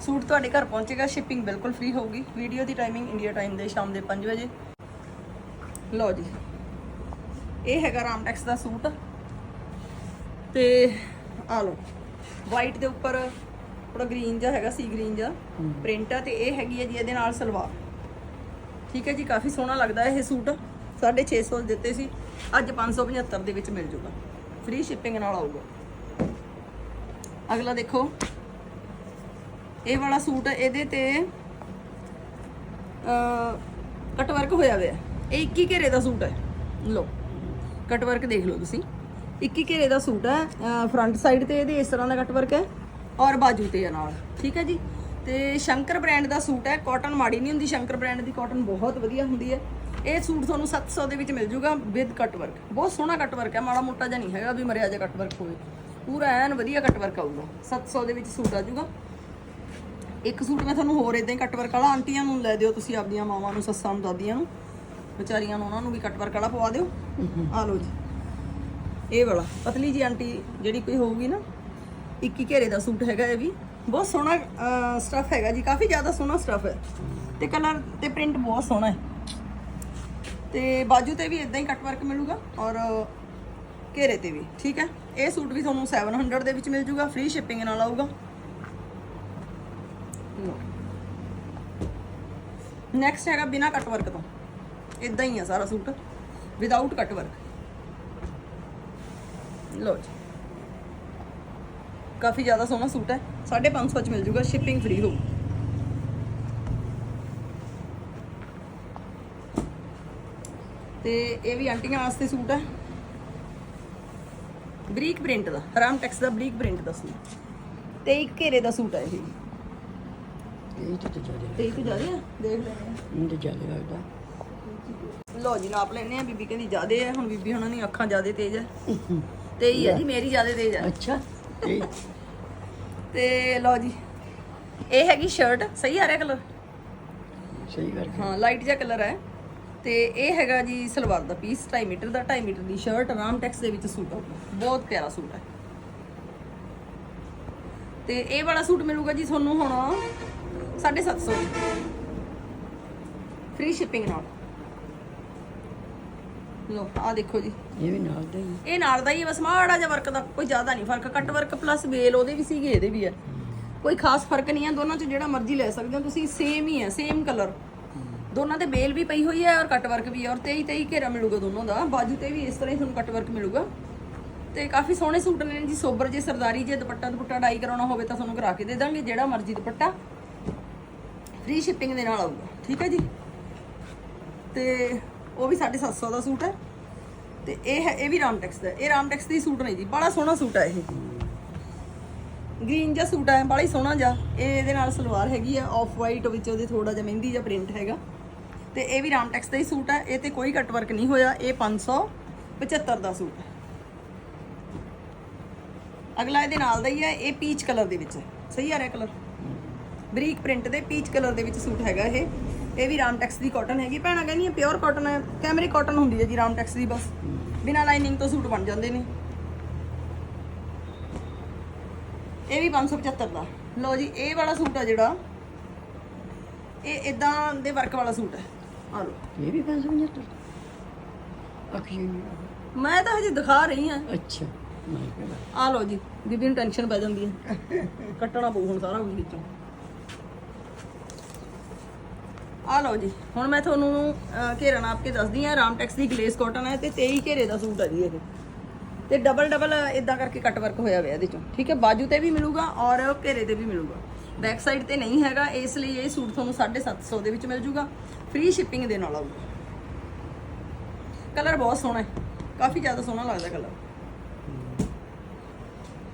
Suit ਤੁਹਾਡੇ ਘਰ ਪਹੁੰਚੇਗਾ ਸ਼ਿਪਿੰਗ ਬਿਲਕੁਲ ਫ੍ਰੀ ਹੋਊਗੀ। ਵੀਡੀਓ ਦੀ ਟਾਈਮਿੰਗ ਇੰਡੀਆ ਟਾਈਮ ਦੇ ਸ਼ਾਮ ਦੇ 5 ਵਜੇ। ਲਓ ਜੀ। ਇਹ ਹੈਗਾ ਰਾਮਟੈਕਸ ਦਾ ਸੂਟ। ਤੇ ਆ ਲਓ। ਵਾਈਟ ਦੇ ਉੱਪਰ ਥੋੜਾ ਗ੍ਰੀਨ ਜਿਹਾ ਹੈਗਾ ਸੀ ਗ੍ਰੀਨ ਜਿਹਾ ਪ੍ਰਿੰਟ ਆ ਤੇ ਇਹ ਹੈਗੀ ਹੈ ਜੀ ਇਹਦੇ ਨਾਲ ਸਲਵਾਰ। ਠੀਕ ਹੈ ਜੀ ਕਾਫੀ ਸੋਹਣਾ ਲੱਗਦਾ ਇਹ ਸੂਟ। 650 ਦਿੱਤੇ ਸੀ। ਅੱਜ 575 ਦੇ ਵਿੱਚ ਮਿਲ ਜੂਗਾ। ਫ੍ਰੀ ਸ਼ਿਪਿੰਗ ਨਾਲ ਆਊਗਾ। ਅਗਲਾ ਦੇਖੋ। ਇਹ ਵਾਲਾ ਸੂਟ ਇਹਦੇ ਤੇ ਕਟ ਵਰਕ ਹੋਇਆ ਹੋਇਆ। ਇਹ 21 ਘੇਰੇ ਦਾ ਸੂਟ ਹੈ। ਲੋ ਕਟਵਰਕ ਦੇਖ ਲਓ ਤੁਸੀਂ। 21 ਘੇਰੇ ਦਾ ਸੂਟ ਹੈ। ਫਰੰਟ ਸਾਈਡ ਤੇ ਇਹਦੇ ਇਸ ਤਰ੍ਹਾਂ ਦਾ ਕਟਵਰਕ ਹੈ ਔਰ ਬਾਜੂ ਤੇ ਹੈ ਨਾਲ। ਠੀਕ ਹੈ ਜੀ? ਤੇ ਸ਼ੰਕਰ ਬ੍ਰਾਂਡ ਦਾ ਸੂਟ ਹੈ। ਕਾਟਨ ਮਾੜੀ ਨਹੀਂ ਹੁੰਦੀ। ਸ਼ੰਕਰ ਬ੍ਰਾਂਡ ਦੀ ਕਾਟਨ ਬਹੁਤ ਵਧੀਆ ਹੁੰਦੀ ਹੈ। ਇਹ ਸੂਟ ਤੁਹਾਨੂੰ 700 ਦੇ ਵਿੱਚ ਮਿਲ ਜੂਗਾ ਵਿਦ ਕਟ ਵਰਕ ਬਹੁਤ ਸੋਹਣਾ ਕਟ ਵਰਕ ਹੈ। ਮਾੜਾ ਮੋਟਾ ਜਿਹਾ ਨਹੀਂ ਹੈਗਾ ਵੀ ਮਰਿਆ ਜਿਹਾ ਕਟ ਵਰਕ ਹੋਵੇ। ਪੂਰਾ ਐਨ ਵਧੀਆ ਕਟ ਵਰਕ ਆਊਗਾ 700 ਦੇ ਵਿੱਚ ਸੂਟ ਆ ਜੂਗਾ। ਇੱਕ ਸੂਟ ਮੈਂ ਤੁਹਾਨੂੰ ਹੋਰ ਇਦਾਂ ਹੀ ਕੱਟ ਵਰਕ ਵਾਲਾ, ਆਂਟੀਆਂ ਨੂੰ ਲੈ ਦਿਓ ਤੁਸੀਂ ਆਪਦੀਆਂ ਮਾਵਾਂ ਨੂੰ, ਸੱਸਾਂ ਨੂੰ, ਦਾਦੀਆਂ ਨੂੰ। ਵਿਚਾਰੀਆਂ ਨੂੰ, ਉਹਨਾਂ ਨੂੰ ਵੀ ਕੱਟ ਵਰਕ ਵਾਲਾ ਪਵਾ ਦਿਓ। ਆ ਲਓ ਜੀ। ਇਹ ਵਾਲਾ। ਪਤਲੀ ਜੀ ਆਂਟੀ ਜਿਹੜੀ ਕੋਈ ਹੋਊਗੀ ਨਾ 21 ਘੇਰੇ ਦਾ ਸੂਟ ਹੈਗਾ ਇਹ ਵੀ। ਬਹੁਤ ਸੋਹਣਾ ਸਟਫ ਹੈਗਾ ਜੀ। ਕਾਫੀ ਜ਼ਿਆਦਾ ਸੋਹਣਾ ਸਟਫ ਹੈ। ਤੇ ਕਲਰ ਤੇ ਪ੍ਰਿੰਟ ਬਹੁਤ ਸੋਹਣਾ ਹੈ। ਤੇ ਬਾਜੂ ਤੇ ਵੀ ਇਦਾਂ ਹੀ ਕੱਟ ਵਰਕ ਮਿਲੂਗਾ ਔਰ ਘੇਰੇ ਤੇ ਵੀ। ਠੀਕ ਹੈ? ਇਹ ਸੂਟ ਵੀ ਤੁਹਾਨੂੰ 700 ਦੇ ਵਿੱਚ ਮਿਲ ਜੂਗਾ। ਫ੍ਰੀ ਸ਼ਿਪਿੰਗ ਨਾਲ ਆਊਗਾ। ਲੋ ਨੈਕਸਟ ਹੈਗਾ ਬਿਨਾ ਕੱਟ ਵਰਕ ਤੋਂ। ਇਦਾਂ ਹੀ ਆ ਸਾਰਾ ਸੂਟ। ਵਿਦਆਊਟ ਕੱਟ ਵਰਕ ਲੋ ਜੀ। ਕਾਫੀ ਜ਼ਿਆਦਾ ਸੋਹਣਾ ਸੂਟ ਹੈ। 550 ਚ ਮਿਲ ਜੂਗਾ ਸ਼ਿਪਿੰਗ ਫ੍ਰੀ ਹੋਊ ਤੇ ਇਹ ਵੀ ਆਂਟੀਆਂ ਵਾਸਤੇ ਸੂਟ ਹੈ। ਬਰੀਕ ਪ੍ਰਿੰਟ ਦਾ। ਰਾਮ ਟੈਕਸ ਦਾ ਬਰੀਕ ਪ੍ਰਿੰਟ ਦਾ ਸੂਟ। ਤੇ ਇੱਕ ਘੇਰੇ ਦਾ ਸੂਟ ਹੈ ਇਹ। ਇਹ ਤਾਂ ਚੱਲੇ ਤੇ ਇੱਕ ਜ਼ਿਆਦਾ ਹੈ ਦੇਖ ਹਾਂ ਇਹ ਤਾਂ ਚੱਲੇ ਕਰਦਾ ਲੋ ਜੀ ਨਾਪ ਲੈਨੇ ਆ। ਬੀਬੀ ਕਹਿੰਦੀ ਜ਼ਿਆਦੇ ਹੈ ਹੁਣ ਬੀਬੀ ਹੁਣਾਂ ਦੀ ਅੱਖਾਂ ਜ਼ਿਆਦੇ ਤੇਜ਼ ਹੈ ਤੇ ਹੀ ਹੈ ਜੀ ਮੇਰੀ ਜ਼ਿਆਦੇ ਤੇਜ਼ ਹੈ ਅੱਛਾ ਇਹ ਤੇ ਲੋ ਜੀ ਇਹ ਹੈਗੀ ਸ਼ਰਟ ਸਹੀ ਆ ਰਿਹਾ ਕਲਰ ਸਹੀ ਕਰਕੇ। ਹਾਂ ਲਾਈਟ ਜਿਹਾ ਕਲਰ ਹੈ ਤੇ ਇਹ ਹੈਗਾ ਜੀ ਸਲਵਾਰ ਦਾ ਪੀਸ 2.5 ਮੀਟਰ ਦਾ 2.5 ਮੀਟਰ ਦੀ ਸ਼ਰਟ ਰਾਮ ਟੈਕਸ ਦੇ ਵਿੱਚ ਸੂਟ ਆਊਗਾ ਬਹੁਤ ਪਿਆਰਾ ਸੂਟ ਹੈ ਤੇ ਇਹ ਵਾਲਾ ਸੂਟ ਮਿਲੂਗਾ ਜੀ ਤੁਹਾਨੂੰ ਹੁਣ 750 ਫ੍ਰੀ ਸ਼ਿਪਿੰਗ ਨਾਲ। ਲੋ ਆ ਦੇਖੋ ਜੀ। ਇਹ ਵੀ ਨਾਲ ਦਾ ਹੀ ਇਹ ਨਾਲ ਦਾ ਹੀ ਹੈ, ਬਸ ਮਾੜਾ ਜਿਹਾ ਵਰਕ ਦਾ ਕੋਈ ਜ਼ਿਆਦਾ ਨਹੀਂ ਫ਼ਰਕ। ਕੱਟ ਵਰਕ ਪਲੱਸ ਵੇਲ ਉਹਦੇ ਵੀ ਸੀਗੇ ਇਹਦੇ ਵੀ ਹੈ ਕੋਈ ਖਾਸ ਫ਼ਰਕ ਨਹੀਂ ਹੈ ਦੋਨਾਂ ਚ ਜਿਹੜਾ ਮਰਜ਼ੀ ਲੈ ਸਕਦੇ ਹੋ ਤੁਸੀਂ ਸੇਮ ਹੀ ਹੈ ਸੇਮ ਕਲਰ ਦੋਨਾਂ ਤੇ ਬੇਲ ਵੀ ਪਈ ਹੋਈ ਹੈ ਔਰ ਕੱਟ ਵਰਕ ਵੀ ਹੈ ਔਰ 23 23 ਘੇਰਾ ਮਿਲੂਗਾ ਦੋਨੋਂ ਦਾ। ਬਾਜੂ ਤੇ ਵੀ ਇਸ ਤਰ੍ਹਾਂ ਹੀ ਤੁਹਾਨੂੰ ਕੱਟ ਵਰਕ ਮਿਲੂਗਾ। ਤੇ ਕਾਫੀ ਸੋਹਣੇ ਸੂਟ ਨੇ ਜੀ ਸੋਬਰ ਜੇ ਸਰਦਾਰੀ ਜੇ ਦੁਪੱਟਾ ਦੁਪੱਟਾ ਡਾਈ ਕਰਾਉਣਾ ਹੋਵੇ ਤਾਂ ਤੁਹਾਨੂੰ ਕਰਾ ਕੇ ਦੇ ਦਾਂਗੇ ਜਿਹੜਾ ਮਰਜ਼ੀ ਦੁਪੱਟਾ। ਫ੍ਰੀ ਸ਼ਿਪਿੰਗ ਦੇ ਨਾਲ ਆਊਗਾ। ਠੀਕ ਹੈ ਜੀ? ਤੇ ਉਹ ਵੀ 750 ਦਾ ਸੂਟ ਹੈ। ਤੇ ਇਹ ਹੈ, ਇਹ ਵੀ ਰਾਮਟੈਕਸ ਦਾ ਹੈ। ਇਹ ਰਾਮਟੈਕਸ ਦੀ ਸੂਟ ਨਹੀਂ ਜੀ, ਬੜਾ ਸੋਹਣਾ ਸੂਟ ਹੈ ਇਹ। ਗ੍ਰੀਨ ਜਿਹਾ ਸੂਟ ਹੈ, ਬੜਾ ਹੀ ਸੋਹਣਾ ਜਿਹਾ। ਇਹ ਇਹਦੇ ਨਾਲ ਸਲਵਾਰ ਹੈਗੀ ਆ ਆਫ ਵਾਈਟ ਵਿੱਚ ਉਹਦੇ ਥੋੜਾ ਜਿਹਾ ਮਹਿੰਦੀ ਜਿਹਾ ਪ੍ਰਿੰਟ ਹੈਗਾ। ਤੇ ਇਹ ਵੀ ਰਾਮਟੈਕਸ ਦਾ ਹੀ ਸੂਟ ਹੈ। ਇਹ ਤੇ ਕੋਈ ਕੱਟ ਵਰਕ ਨਹੀਂ ਹੋਇਆ। ਇਹ 575 ਦਾ ਸੂਟ ਹੈ। ਅਗਲਾ ਇਹਦੇ ਨਾਲ ਦਾ ਹੀ ਹੈ। ਇਹ ਪੀਚ ਕਲਰ ਦੇ ਵਿੱਚ ਹੈ। ਸਹੀ ਆ ਰਿਹਾ ਕਲਰ ਬਰੀਕ ਪ੍ਰਿੰਟ ਦੇ ਪੀਚ ਕਲਰ ਦੇ ਵਿੱਚ ਸੂਟ ਹੈਗਾ ਇਹ। ਇਹ ਵੀ ਰਾਮਟੈਕਸ ਦੀ ਕਾਟਨ ਹੈਗੀ। ਭੈਣਾਂ ਕਹਿੰਦੀਆਂ ਪਿਓਰ ਕਾਟਨ ਹੈ ਕੈਮਰੇ ਕਾਟਨ ਹੁੰਦੀ ਹੈ ਜੀ ਰਾਮਟੈਕਸ ਦੀ ਬਸ। ਬਿਨਾਂ ਲਾਈਨਿੰਗ ਤੋਂ ਸੂਟ ਬਣ ਜਾਂਦੇ ਨੇ। ਇਹ ਵੀ 575 ਦਾ। ਲਓ ਜੀ ਇਹ ਵਾਲਾ ਸੂਟ ਆ ਜਿਹੜਾ। ਇਹ ਇਦਾਂ ਦੇ ਵਰਕ ਵਾਲਾ ਸੂਟ ਹੈ। ਆ ਲਓ। ਇਹ ਵੀ 575 ਅੱਖੀ ਮੈਂ ਤਾਂ ਹਜੇ ਦਿਖਾ ਰਹੀ ਹਾਂ। ਅੱਛਾ ਆ ਲਓ ਜੀ ਬੀਬੀ ਨੂੰ ਟੈਨਸ਼ਨ ਪੈ ਜਾਂਦੀ ਹੈ। ਕੱਟਣਾ ਪਊ ਹੁਣ ਸਾਰਾ ਕੁਝ ਵਿੱਚੋਂ। ਆ ਲਓ ਜੀ ਹੁਣ ਮੈਂ ਤੁਹਾਨੂੰ ਅਹ, ਘੇਰਾ ਨਾਪ ਕੇ ਦੱਸਦੀ ਆ ਰਾਮਟੈਕਸ ਦੀ ਗਲੇਸ ਕਾਟਨ ਹੈ ਤੇ 23 ਘੇਰੇ ਦਾ ਸੂਟ ਹੈ ਜੀ ਇਹ। ਤੇ ਡਬਲ ਡਬਲ ਇਦਾਂ ਕਰਕੇ ਕੱਟ ਵਰਕ ਹੋਇਆ ਹੋਇਆ ਇਹਦੇ ਚੋਂ ਠੀਕ ਹੈ? ਬਾਜੂ ਤੇ ਵੀ ਮਿਲੂਗਾ ਔਰ ਘੇਰੇ ਤੇ ਵੀ ਮਿਲੂਗਾ। ਬੈਕ ਸਾਈਡ ਤੇ ਨਹੀਂ ਹੈਗਾ ਇਸ ਲਈ ਇਹ ਸੂਟ ਤੁਹਾਨੂੰ 750 ਦੇ ਵਿੱਚ ਮਿਲ ਜੂਗਾ। ਫ੍ਰੀ ਸ਼ਿਪਿੰਗ ਦੇ ਨਾਲ ਆਊਗਾ। ਕਲਰ ਬਹੁਤ ਸੋਹਣਾ ਹੈ ਕਾਫੀ ਜ਼ਿਆਦਾ ਸੋਹਣਾ ਲੱਗਦਾ ਕਲਰ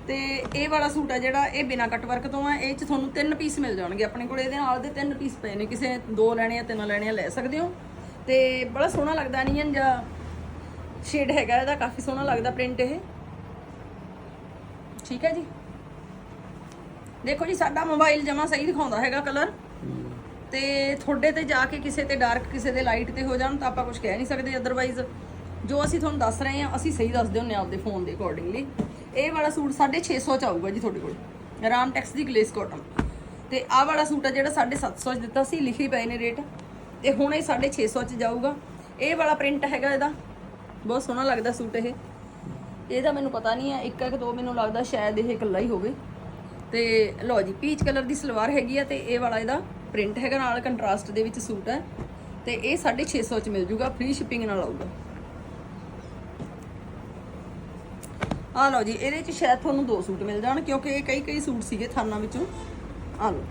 ਤੇ ਇਹ ਵਾਲਾ ਸੂਟ ਆ ਜਿਹੜਾ ਇਹ ਬਿਨਾ ਕੱਟ ਵਰਕ ਤੋਂ ਆ, ਇਹ ਚ ਤੁਹਾਨੂੰ ਤਿੰਨ ਪੀਸ ਮਿਲ ਜਾਣਗੇ। ਆਪਣੇ ਕੋਲ ਇਹਦੇ ਨਾਲ ਦੇ ਤਿੰਨ ਪੀਸ ਪਏ ਨੇ। ਕਿਸੇ ਨੇ ਦੋ ਲੈਣੇ ਆ, ਤਿੰਨ ਲੈਣੇ ਆ, ਲੈ ਸਕਦੇ ਹੋ। ਤੇ ਬੜਾ ਸੋਹਣਾ ਲੱਗਦਾ ਨਹੀਂ ਜਾਂ ਸ਼ੇਡ ਹੈਗਾ ਇਹਦਾ, ਕਾਫੀ ਸੋਹਣਾ ਲੱਗਦਾ ਪ੍ਰਿੰਟ ਇਹ। ਠੀਕ ਹੈ ਜੀ? ਦੇਖੋ ਜੀ, ਸਾਡਾ ਮੋਬਾਈਲ ਜਮਾ ਸਹੀ ਦਿਖਾਉਂਦਾ ਹੈਗਾ ਕਲਰ ਤੇ ਤੁਹਾਡੇ ਤੇ ਜਾ ਕੇ ਕਿਸੇ ਤੇ ਡਾਰਕ ਕਿਸੇ ਦੇ ਲਾਈਟ ਤੇ ਹੋ ਜਾਣ ਤਾਂ ਆਪਾਂ ਕੁਝ ਕਹਿ ਨਹੀਂ ਸਕਦੇ ਅਦਰਵਾਈਜ਼ ਜੋ ਅਸੀਂ ਤੁਹਾਨੂੰ ਦੱਸ ਰਹੇ ਹਾਂ, ਅਸੀਂ ਸਹੀ ਦੱਸਦੇ ਹੁੰਨੇ ਆ ਆਪਦੇ ਫੋਨ ਦੇ ਅਕੋਰਡਿੰਗਲੀ ਇਹ ਵਾਲਾ ਸੂਟ 650 ਚ ਆਊਗਾ ਜੀ ਤੁਹਾਡੇ ਕੋਲ। ਰਾਮ ਟੈਕਸ ਦੀ ਗਲੇਸ ਕਾਟਨ ਤੇ ਆਹ ਵਾਲਾ ਸੂਟ ਆ ਜਿਹੜਾ 750 ਚ ਦਿੱਤਾ ਸੀ, ਲਿਖੇ ਪਏ ਨੇ ਰੇਟ ਤੇ ਹੁਣ ਇਹ 650 ਚ ਜਾਊਗਾ। ਇਹ ਵਾਲਾ ਪ੍ਰਿੰਟ ਹੈਗਾ ਇਹਦਾ। ਬਹੁਤ ਸੋਹਣਾ ਲੱਗਦਾ ਸੂਟ ਇਹ। ਇਹਦਾ ਮੈਨੂੰ ਪਤਾ ਨਹੀਂ ਹੈ ਇੱਕ ਇੱਕ ਦੋ ਮੈਨੂੰ ਲੱਗਦਾ ਸ਼ਾਇਦ ਇਹ ਇਕੱਲਾ ਹੀ ਹੋਵੇ। ਤੇ ਲਓ ਜੀ ਪੀਚ ਕਲਰ ਦੀ ਸਲਵਾਰ ਹੈਗੀ ਆ ਤੇ ਇਹ ਵਾਲਾ ਇਹਦਾ ਪ੍ਰਿੰਟ ਹੈਗਾ ਨਾਲ ਕੰਟਰਾਸਟ ਦੇ ਵਿੱਚ ਸੂਟ ਹੈ। ਤੇ ਇਹ 650 ਚ ਮਿਲ ਜੂਗਾ ਫ੍ਰੀ ਸ਼ਿਪਿੰਗ ਨਾਲ ਆਊਗਾ। ਆ ਲਓ ਜੀ ਇਹਦੇ ਚ ਸ਼ਾਇਦ ਤੁਹਾਨੂੰ ਦੋ ਸੂਟ ਮਿਲ ਜਾਣ ਕਿਉਂਕਿ ਇਹ ਕਈ ਕਈ ਸੂਟ ਸੀਗੇ ਥਾਨਾਂ ਵਿੱਚੋਂ। ਆ ਲਓ।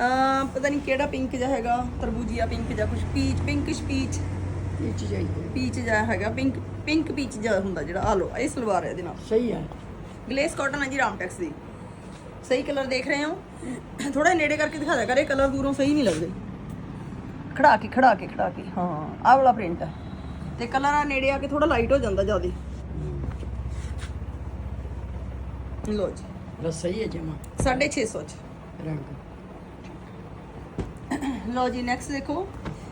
ਅਮ ਪਤਾ ਨਹੀਂ ਕਿਹੜਾ ਪਿੰਕ ਜਿਹਾ ਹੈਗਾ ਤਰਬੂਜੀਆ ਪਿੰਕ ਜਾਂ ਕੁਝ ਪੀਚ ਪਿੰਕਿਸ਼ ਪੀਚ ਇਹ ਚ ਚਾਹੀਦੀ ਪੀਚ ਜਿਹਾ ਹੈਗਾ ਪਿੰਕ ਪਿੰਕ ਪੀਚ ਜਿਹਾ ਹੁੰਦਾ ਜਿਹੜਾ ਆ ਲਓ ਇਹ ਸਲਵਾਰ ਹੈ ਇਹਦੇ ਨਾਲ। ਸਹੀ ਹੈ। ਗਲੇਸ ਕਾਟਨ ਹੈ ਜੀ ਰਾਮਟੈਕਸ ਦੀ। ਸਹੀ ਕਲਰ ਦੇਖ ਰਹੇ ਹੋ? ਥੋੜਾ ਨੇੜੇ ਕਰਕੇ ਦਿਖਾ ਦਿਆ ਕਰੇ ਕਲਰ ਦੂਰੋਂ ਸਹੀ ਨਹੀਂ ਲੱਗਦੇ। ਖੜਾ ਕੇ ਖੜਾ ਕੇ ਖੜਾ ਕੇ ਹਾਂ ਆਹ ਵਾਲਾ ਪ੍ਰਿੰਟ ਹੈ। ਤੇ ਕਲਰ ਆ ਨੇੜੇ ਆ ਕੇ ਥੋੜਾ ਲਾਈਟ ਹੋ ਜਾਂਦਾ ਜ਼ਿਆਦਾ ਲੋ ਜੀ। ਬਸ ਸਹੀ ਹੈ ਜਮਾ। 650 ਚ। ਰੰਗ। ਲੋ ਜੀ ਨੈਕਸਟ ਦੇਖੋ।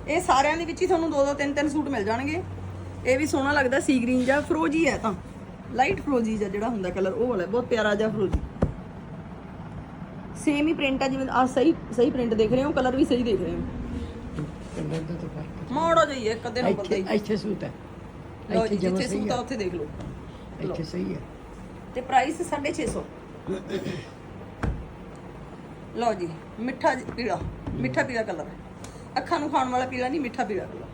ਇਹ ਸਾਰਿਆਂ ਦੇ ਵਿੱਚ ਹੀ ਤੁਹਾਨੂੰ ਦੋ ਦੋ ਤਿੰਨ ਤਿੰਨ ਸੂਟ ਮਿਲ ਜਾਣਗੇ। ਇਹ ਵੀ ਸੋਹਣਾ ਲੱਗਦਾ ਸੀ ਗ੍ਰੀਨ ਜਾਂ ਫਰੋਜੀ ਹੈ ਤਾਂ। ਲਾਈਟ ਫਰੋਜੀ ਜਿਹਾ ਜਿਹੜਾ ਹੁੰਦਾ ਕਲਰ ਉਹ ਵਾਲਾ ਬਹੁਤ ਪਿਆਰਾ ਜਿਹਾ ਫਰੋਜੀ ਸੇਮ ਹੀ ਪ੍ਰਿੰਟ ਆ ਜਿਵੇਂ ਆ ਸਹੀ ਸਹੀ ਪ੍ਰਿੰਟ ਦੇਖ ਰਹੇ ਹੋ ਕਲਰ ਵੀ ਸਹੀ ਦੇਖ ਰਹੇ ਹੋ। ਕਲਰ ਦਾ ਤਾਂ ਫ਼ਰਕ ਮੋੜੋ ਜਾਈਏ ਇੱਕ ਅੱਧੇ ਨੰਬਰ ਦਾ ਇੱਥੇ ਹੀ। ਇੱਥੇ ਸੂਟ ਹੈ। ਲੋ ਇੱਥੇ ਜੀ ਜਮਾ ਜਿੱਥੇ ਸਹੀ ਸੂਟ ਆ ਹੈ। ਉੱਥੇ ਦੇਖ ਲਓ। ਇੱਥੇ ਸਹੀ ਹੈ। ਤੇ ਪ੍ਰਾਈਸ 650 ਲਓ ਜੀ, ਮਿੱਠਾ ਪੀਲਾ। ਮਿੱਠਾ ਪੀਲਾ ਕਲਰ ਹੈ ਅੱਖਾਂ ਨੂੰ ਖਾਣ ਵਾਲਾ ਪੀਲਾ ਨਹੀਂ, ਮਿੱਠਾ ਪੀਲਾ ਕਲਰ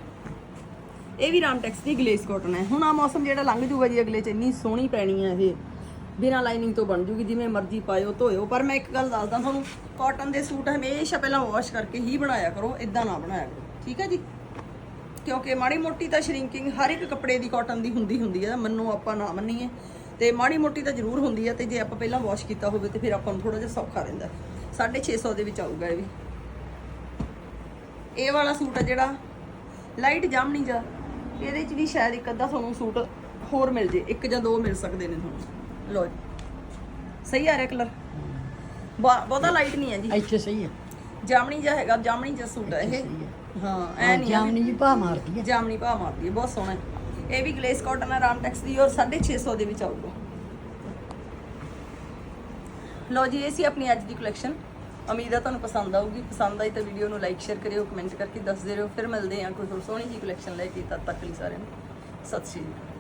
ਇਹ ਵੀ ਰਾਮਟੈਕਸ ਦੀ ਗਲੇਸ ਕਾਟਨ ਹੈ। ਹੁਣ ਆ ਮੌਸਮ ਜਿਹੜਾ ਲੰਘ ਜੂਗਾ ਜੀ ਅਗਲੇ ਚ, ਇੰਨੀ ਸੋਹਣੀ ਪੈਣੀ ਹੈ ਇਹ। ਬਿਨਾਂ ਲਾਈਨਿੰਗ ਤੋਂ ਬਣ ਜੂਗੀ, ਜਿਵੇਂ ਮਰਜ਼ੀ ਪਾਇਓ, ਧੋਇਓ। ਪਰ ਮੈਂ ਇੱਕ ਗੱਲ ਦੱਸਦਾ ਤੁਹਾਨੂੰ ਕਾਟਨ ਦੇ ਸੂਟ ਹਮੇਸ਼ਾ ਪਹਿਲਾਂ ਵਾਸ਼ ਕਰਕੇ ਹੀ ਬਣਾਇਆ ਕਰੋ ਇਦਾਂ ਨਾ ਬਣਾਇਆ ਕਰੋ। ਠੀਕ ਹੈ ਜੀ? ਕਿਉਂਕਿ ਮਾੜੀ ਮੋਟੀ ਤਾਂ ਸ਼ਰਿੰਕਿੰਗ ਹਰ ਇੱਕ ਕੱਪੜੇ ਦੀ ਕਾਟਨ ਦੀ ਹੁੰਦੀ ਹੁੰਦੀ ਹੈ, ਮੰਨੋ ਆਪਾਂ ਨਾ ਮੰਨੀਏ। ਤੇ ਮਾੜੀ ਮੋਟੀ ਤਾਂ ਜ਼ਰੂਰ ਹੁੰਦੀ ਹੈ ਤੇ ਜੇ ਆਪਾਂ ਪਹਿਲਾਂ ਵਾਸ਼ ਕੀਤਾ ਹੋਵੇ ਤੇ ਫਿਰ ਆਪਾਂ ਨੂੰ ਥੋੜਾ ਜਿਹਾ ਸੌਖਾ ਰਹਿੰਦਾ। 650 ਦੇ ਵਿੱਚ ਆਊਗਾ ਇਹ ਵੀ। ਇਹ ਵਾਲਾ ਸੂਟ ਹੈ ਜਿਹੜਾ ਲਾਈਟ ਜਾਮਣੀ ਜਾ। ਇਹਦੇ ਚ ਵੀ ਸ਼ਾਇਦ ਇੱਕ ਅੱਧਾ ਤੁਹਾਨੂੰ ਸੂਟ ਹੋਰ ਮਿਲ ਜੇ ਇੱਕ ਜਾਂ ਦੋ ਮਿਲ ਸਕਦੇ ਨੇ ਤੁਹਾਨੂੰ। ਲਓ ਜੀ। ਸਹੀ ਆ ਰਿਹਾ ਕਲਰ ਬਹੁਤਾ ਲਾਈਟ ਨਹੀਂ ਹੈ ਜੀ। ਇੱਥੇ ਸਹੀ ਹੈ। ਜਾਮਣੀ ਜਿਹਾ ਹੈਗਾ ਜਾਮਣੀ ਜਿਹਾ ਸੂਟ ਹੈ ਇਹ। ਹੈ। ਐ ਨਹੀਂ ਆ। ਜਾਮਨੀ ਜੀ ਭਾ ਮਾਰਦੀ ਹੈ। ਜਾਮਨੀ ਭਾ ਮਾਰਦੀ ਹੈ ਬਹੁਤ ਸੋਹਣਾ ਹੈ। ਇਹ ਵੀ ਗਲੇਸ ਕਾਟਨ ਆਰਾਮ ਟੈਕਸ ਦੀ ਔਰ 650 ਦੇ ਵਿੱਚ ਆਊਗਾ। ਲੋ ਜੀ, ਇਹ ਸੀ ਆਪਣੀ ਅੱਜ ਦੀ ਕਲੈਕਸ਼ਨ ਉਮੀਦ ਆ ਤੁਹਾਨੂੰ ਪਸੰਦ ਆਊਗੀ। ਪਸੰਦ ਆਈ ਤਾਂ ਵੀਡੀਓ ਨੂੰ ਲਾਈਕ ਸ਼ੇਅਰ ਕਰਿਓ ਕਮੈਂਟ ਕਰਕੇ ਦੱਸਦੇ ਰਹੋ ਫਿਰ ਮਿਲਦੇ ਹਾਂ ਕੋਈ ਹੋਰ ਸੋਹਣੀ ਜੀ ਕਲੈਕਸ਼ਨ ਲੈ ਕੇ। ਤਦ ਤੱਕ ਲਈ ਸਾਰਿਆਂ ਨੂੰ ਸਤਿ ਸ਼੍ਰੀ ਅਕਾਲ।